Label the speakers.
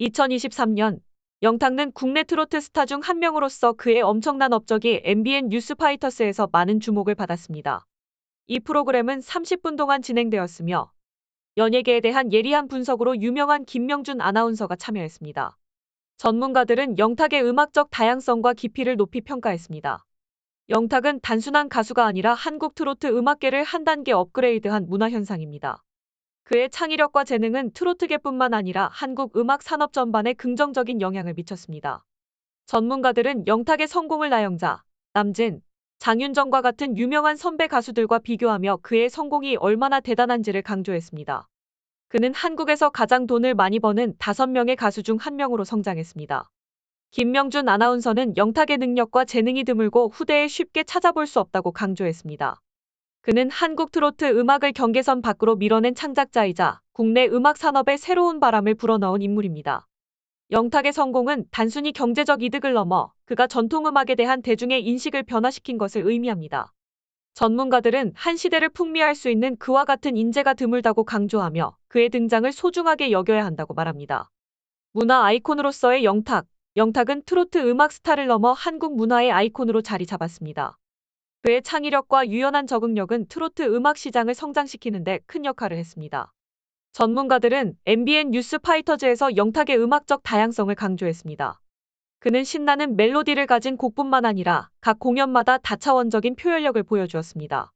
Speaker 1: 2023년 영탁은 국내 트로트 스타 중 한 명으로서 그의 엄청난 업적이 MBN 뉴스파이터스에서 많은 주목을 받았습니다. 이 프로그램은 30분 동안 진행되었으며 연예계에 대한 예리한 분석으로 유명한 김명준 아나운서가 참여했습니다. 전문가들은 영탁의 음악적 다양성과 깊이를 높이 평가했습니다. 영탁은 단순한 가수가 아니라 한국 트로트 음악계를 한 단계 업그레이드한 문화 현상입니다. 그의 창의력과 재능은 트로트계뿐만 아니라 한국 음악 산업 전반에 긍정적인 영향을 미쳤습니다. 전문가들은 영탁의 성공을 나영자, 남진, 장윤정과 같은 유명한 선배 가수들과 비교하며 그의 성공이 얼마나 대단한지를 강조했습니다. 그는 한국에서 가장 돈을 많이 버는 5명의 가수 중 한 명으로 성장했습니다. 김명준 아나운서는 영탁의 능력과 재능이 드물고 후대에 쉽게 찾아볼 수 없다고 강조했습니다. 그는 한국 트로트 음악을 경계선 밖으로 밀어낸 창작자이자 국내 음악 산업에 새로운 바람을 불어넣은 인물입니다. 영탁의 성공은 단순히 경제적 이득을 넘어 그가 전통 음악에 대한 대중의 인식을 변화시킨 것을 의미합니다. 전문가들은 한 시대를 풍미할 수 있는 그와 같은 인재가 드물다고 강조하며 그의 등장을 소중하게 여겨야 한다고 말합니다. 문화 아이콘으로서의 영탁, 영탁은 트로트 음악 스타를 넘어 한국 문화의 아이콘으로 자리 잡았습니다. 그의 창의력과 유연한 적응력은 트로트 음악 시장을 성장시키는 데 큰 역할을 했습니다. 전문가들은 MBN 뉴스 파이터즈에서 영탁의 음악적 다양성을 강조했습니다. 그는 신나는 멜로디를 가진 곡뿐만 아니라 각 공연마다 다차원적인 표현력을 보여주었습니다.